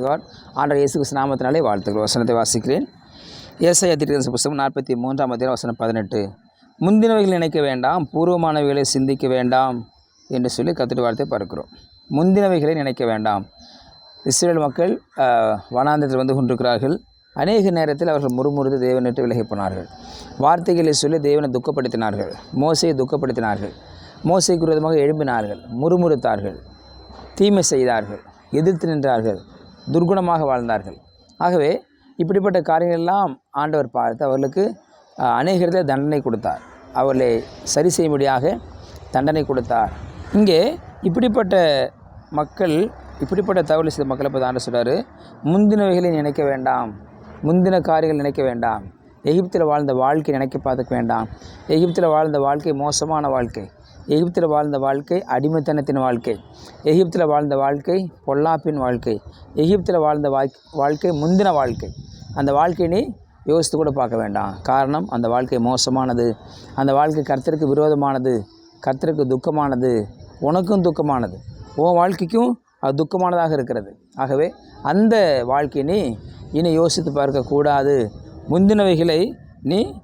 God ஆண்டர் இயேசு கிறிஸ்து நாமத்தினாலே வாழ்த்துக்கள் வசனத்தை வாசிக்கிறேன் ஏசாயா திருக்கதரிசி புஸ்தகம் நாற்பத்தி மூன்றாம் அதிகாரம் வசனம் பதினெட்டு முந்தினவைகள் நினைக்க வேண்டாம் பூர்வமானவைகளை சிந்திக்க வேண்டாம் என்று சொல்லி கத்துட்டு வார்த்தை பார்க்கிறோம் முந்தினவைகளை நினைக்க வேண்டாம் இஸ்ரேல் மக்கள் வனாந்தத்தில் வந்து கொண்டிருக்கிறார்கள் அநேக நேரத்தில் அவர்கள் முறுமுறுத்து தேவனிட்டு விலகி போனார்கள் வார்த்தைகளை சொல்லி தேவனை துக்கப்படுத்தினார்கள் மோசையை துக்கப்படுத்தினார்கள் மோசைக்கு விரோதமாக எழும்பினார்கள் முறுமுறுத்தார்கள் தீமை செய்தார்கள் எதிர்த்து நின்றார்கள் துர்குணமாக வாழ்ந்தார்கள். ஆகவே இப்படிப்பட்ட காரியங்களெல்லாம் ஆண்டவர் பார்த்து அவர்களுக்கு ஆஹ், அநேக இடத்துல தண்டனை கொடுத்தார். அவர்களை சரி செய்யும்படியாக தண்டனை கொடுத்தார். இங்கே இப்படிப்பட்ட மக்கள் இப்படிப்பட்ட தகவலை செய்த மக்களை பற்றி ஆண்டு சொல்கிறார் முந்தினவைகளை நினைக்க வேண்டாம். முந்தின காரியங்கள் நினைக்க வேண்டாம். எகிப்தில் வாழ்ந்த வாழ்க்கை நினைக்க பார்த்துக்க வேண்டாம். எகிப்தில் வாழ்ந்த வாழ்க்கை மோசமான வாழ்க்கை. எகிப்தில் வாழ்ந்த வாழ்க்கை அடிமைத்தனத்தின் வாழ்க்கை. எகிப்தில் வாழ்ந்த வாழ்க்கை பொல்லாப்பின் வாழ்க்கை. எகிப்தில் வாழ்ந்த வாழ்க்கை வாழ்க்கை முந்தின வாழ்க்கை. அந்த வாழ்க்கையை நீ யோசித்து கூட பார்க்க வேண்டாம். காரணம் அந்த வாழ்க்கை மோசமானது. அந்த வாழ்க்கை கர்த்தருக்கு விரோதமானது. கர்த்தருக்கு துக்கமானது. உனக்கும் துக்கமானது. உன் வாழ்க்கைக்கும் அது துக்கமானதாக இருக்கிறது. ஆகவே அந்த வாழ்க்கையை நீ இனி யோசித்து பார்க்கக்கூடாது முந்தினவைகளை நீ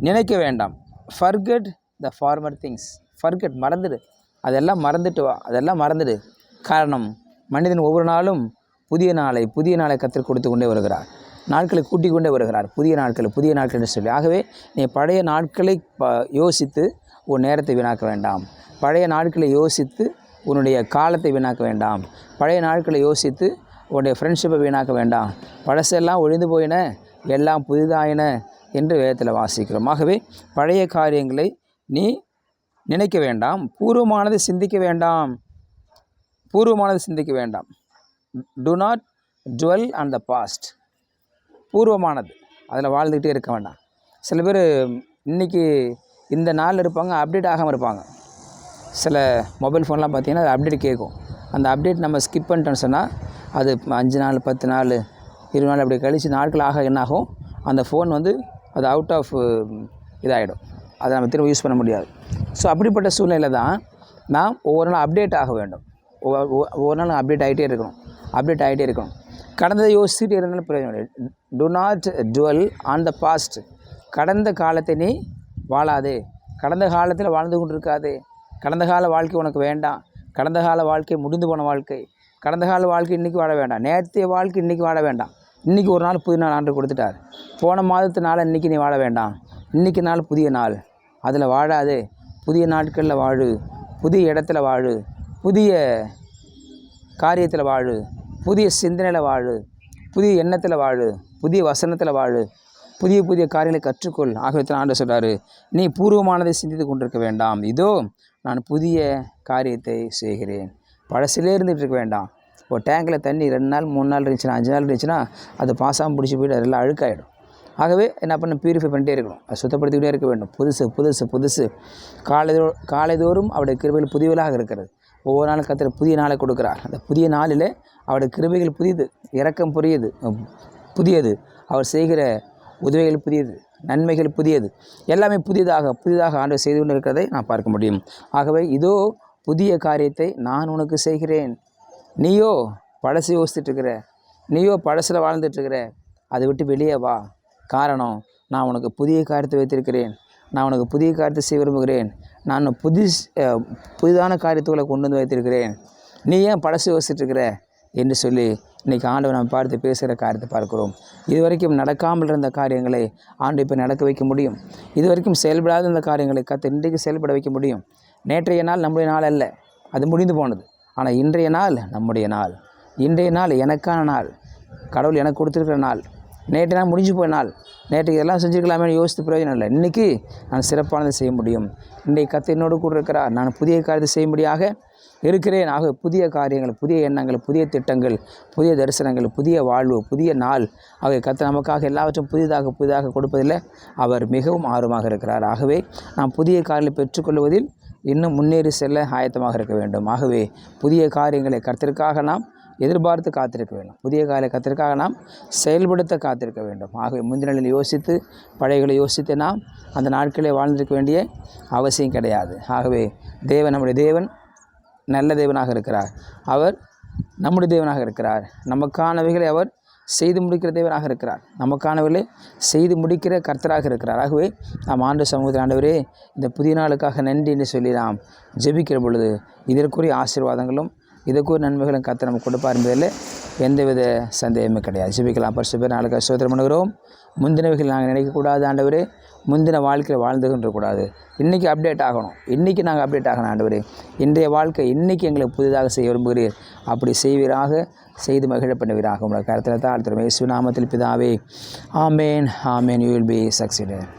நினைக்க வேண்டாம். Forget the former things forget மறந்துடு. அதெல்லாம் மறந்துட்டு வா. அதெல்லாம் மறந்துடு. காரணம் மனிதன் ஒவ்வொரு நாளும் புதிய நாளை புதிய நாளை கற்றுக் கொடுத்து கொண்டே வருகிறார். நாட்களை கூட்டிக் கொண்டே வருகிறார். புதிய நாட்கள் புதிய நாட்கள் என்று சொல்லி. ஆகவே நீ பழைய நாட்களை ப யோசித்து உன் நேரத்தை வீணாக்க வேண்டாம். பழைய நாட்களை யோசித்து உன்னுடைய காலத்தை வீணாக்க வேண்டாம். பழைய நாட்களை யோசித்து உன்னுடைய ஃப்ரெண்ட்ஷிப்பை வீணாக்க வேண்டாம். பழசெல்லாம் ஒழிந்து போயின எல்லாம் புதிதாயின என்று வேதத்தில் வாசிக்கிறோம். ஆகவே பழைய காரியங்களை நீ நினைக்க வேண்டாம். பூர்வமானது சிந்திக்க வேண்டாம். பூர்வமானது சிந்திக்க வேண்டாம். Do not dwell and the past பூர்வமானது. அதில் வாழ்ந்துக்கிட்டே இருக்க வேண்டாம். சில பேர் இன்றைக்கி இந்த நாளில் இருப்பாங்க அப்டேட் ஆகாமல் இருப்பாங்க. சில மொபைல் ஃபோன்லாம் பார்த்தீங்கன்னா அது அப்டேட் கேட்கும். அந்த அப்டேட் நம்ம ஸ்கிப் பண்ணிட்டோம்னு சொன்னால் அது அஞ்சு நாள் பத்து நாள் இருபது நாள் அப்படி கழித்து நாட்கள் ஆக என்னாகும்? அந்த ஃபோன் வந்து அது அவுட் ஆஃப் இதாகிடும் அதை நம்ம திரும்ப யூஸ் பண்ண முடியாது. ஸோ அப்படிப்பட்ட சூழ்நிலை தான் நாம் ஒவ்வொரு நாள் அப்டேட் ஆக வேண்டும். ஒவ்வொரு ஒவ்வொரு நாள் அப்டேட் ஆகிட்டே இருக்கணும். அப்டேட் ஆகிட்டே இருக்கணும். கடந்ததை யோசிச்சுட்டு இருந்தாலும் பிரயோஜனம் do not dwell on the past கடந்த காலத்தை நீ வாழாதே. கடந்த காலத்தில் வாழ்ந்து கொண்டிருக்காதே. கடந்த கால வாழ்க்கை உனக்கு வேண்டாம். கடந்த கால வாழ்க்கை முடிந்து போன வாழ்க்கை. கடந்த கால வாழ்க்கை இன்றைக்கி வாழ வேண்டாம். நேற்றைய வாழ்க்கை இன்றைக்கி வாழ வேண்டாம். இன்றைக்கி ஒரு நாள் புதிய நாள் ஆண்டு கொடுத்துட்டார். போன மாதத்து நாள் இன்றைக்கி நீ வாழ வேண்டாம். இன்றைக்கி நாள் புதிய நாள். அதில் வாழாதே. புதிய நாட்களில் வாழு. புதிய இடத்துல வாழு. புதிய காரியத்தில் வாழு. புதிய சிந்தனையில் வாழு. புதிய எண்ணத்தில் வாழு. புதிய வசனத்தில் வாழு. புதிய புதிய காரியங்களை கற்றுக்கொள். ஆகவே ஆண்டு சொல்கிறாரு நீ பூர்வமானதை சிந்தித்து கொண்டிருக்க வேண்டாம். இதோ நான் புதிய காரியத்தை செய்கிறேன். பழசிலே இருந்துகிட்டு இருக்க வேண்டாம். ஒரு டேங்கில் தண்ணி ரெண்டு நாள் மூணு நாள் இருந்துச்சுன்னா அஞ்சு நாள் இருந்துச்சுன்னா அது பாசாமல் பிடிச்சி போய்ட்டு அதெல்லாம் அழுக்காயிடும். ஆகவே என்ன பண்ண பியூரிஃபை பண்ணிட்டே இருக்கணும். அதை சுத்தப்படுத்திக்கிட்டே இருக்க வேண்டும். புதுசு புதுசு புதுசு. காலைதோ காலைதோறும் அவருடைய கிருபைகள் புதியவளாக இருக்கிறது. ஒவ்வொரு நாளும் கத்திர புதிய நாளை கொடுக்குறார். அந்த புதிய நாளில் அவருடைய கிருபைகள் புதியது இரக்கம் புரியுது புதியது. அவர் செய்கிற உதவிகள் புதியது நன்மைகள் புதியது. எல்லாமே புதிதாக புதிதாக ஆண்டு செய்து கொண்டு இருக்கிறதை நான் பார்க்க முடியும். ஆகவே இதோ புதிய காரியத்தை நான் உனக்கு செய்கிறேன். நீயோ பழசு யோசித்துட்டு இருக்கிற நீயோ பழசில் வாழ்ந்துட்டுருக்கிற அதை விட்டு வெளியே வா. காரணம் நான் உனக்கு புதிய காரியத்தை வைத்திருக்கிறேன். நான் உனக்கு புதிய காரியத்தை செய்ய விரும்புகிறேன். நான் புதி புதிதான காரியத்துக்களை கொண்டு வந்து வைத்திருக்கிறேன். நீ ஏன் பழசு யோசிச்சிட்டுருக்கிற என்று சொல்லி இன்றைக்கி ஆண்டவர் நம்ம பார்த்து பேசுகிற காரியத்தை பார்க்கிறோம். இதுவரைக்கும் நடக்காமல் இருந்த காரியங்களை ஆண்டு இப்போ நடக்க வைக்க முடியும். இதுவரைக்கும் செயல்படாத இருந்த காரியங்களை கற்று இன்றைக்கு செயல்பட வைக்க முடியும். நேற்றைய நாள் நம்முடைய நாள் அல்ல. அது முடிந்து போனது. ஆனால் இன்றைய நாள் நம்முடைய நாள். இன்றைய நாள் எனக்கான நாள். கடவுள் எனக்கு கொடுத்துருக்கிற நாள். நேற்று நான் முடிஞ்சு போயினால் நாள். நேற்றுக்கு இதெல்லாம் செஞ்சுருக்கலாமே யோசித்து பிரயோஜனம் இல்லை. இன்றைக்கி நான் சிறப்பானதை செய்ய முடியும். இன்றைக்கு கத்து என்னோடு கூட இருக்கிறார். நான் புதிய காரியத்தை செய்யும்படியாக இருக்கிறேன். ஆக புதிய காரியங்கள் புதிய எண்ணங்கள் புதிய திட்டங்கள் புதிய தரிசனங்கள் புதிய வாழ்வு புதிய நாள். ஆகிய கத்து நமக்காக எல்லாவற்றும் புதிதாக புதிதாக கொடுப்பதில் அவர் மிகவும் ஆர்வமாக இருக்கிறார். ஆகவே நாம் புதிய காரியங்களை பெற்றுக்கொள்வதில் இன்னும் முன்னேறி செல்ல ஆயத்தமாக இருக்க வேண்டும். ஆகவே புதிய காரியங்களை கருத்திற்காக நாம் எதிர்பார்த்து காத்திருக்க வேண்டும். புதிய கால நாம் செயல்படுத்த காத்திருக்க வேண்டும். ஆகவே முந்தின நிலையில் யோசித்து பழையகளை யோசித்து நாம் அந்த நாட்களே வாழ்ந்திருக்க வேண்டிய அவசியம் கிடையாது. ஆகவே தேவன் நம்முடைய தேவன் நல்ல தேவனாக இருக்கிறார். அவர் நம்முடைய தேவனாக இருக்கிறார். நமக்கானவைகளை அவர் செய்து முடிக்கிற தேவனாக இருக்கிறார். நமக்கானவர்களே செய்து முடிக்கிற கர்த்தராக இருக்கிறார். ஆகவே நாம் ஆண்டு சமூகத்தில் ஆண்டவரே இந்த புதிய நாளுக்காக நன்றி என்று சொல்லி நாம் ஜெபிக்கிற பொழுது இதற்குரிய ஆசீர்வாதங்களும் இதுக்கு ஒரு நன்மைகளும் கத்த நமக்கு கொடுப்பார் என்பதில் எந்தவித சந்தேகமும் கிடையாது. ஜிபிக்கலாம். பரிசு பேர் நாளுக்கு சோதனை பண்ணுகிறோம். முந்தினவைகள் நாங்கள் நினைக்கக்கூடாது ஆண்டவரே. முந்தின வாழ்க்கையில் வாழ்ந்துகின்ற கூடாது இன்றைக்கி அப்டேட் ஆகணும். இன்றைக்கி நாங்கள் அப்டேட் ஆகணும் ஆண்டவரே. இன்றைய வாழ்க்கை இன்றைக்கி எங்களுக்கு புதிதாக செய்ய விரும்புகிறீர். அப்படி செய்வீராக செய்து மகிழ பண்ணுவீராக உங்களோட கருத்தில் தான் இயேசு நாமத்தில் பிதாவே. ஆமேன். ஆமேன். You will be succeeded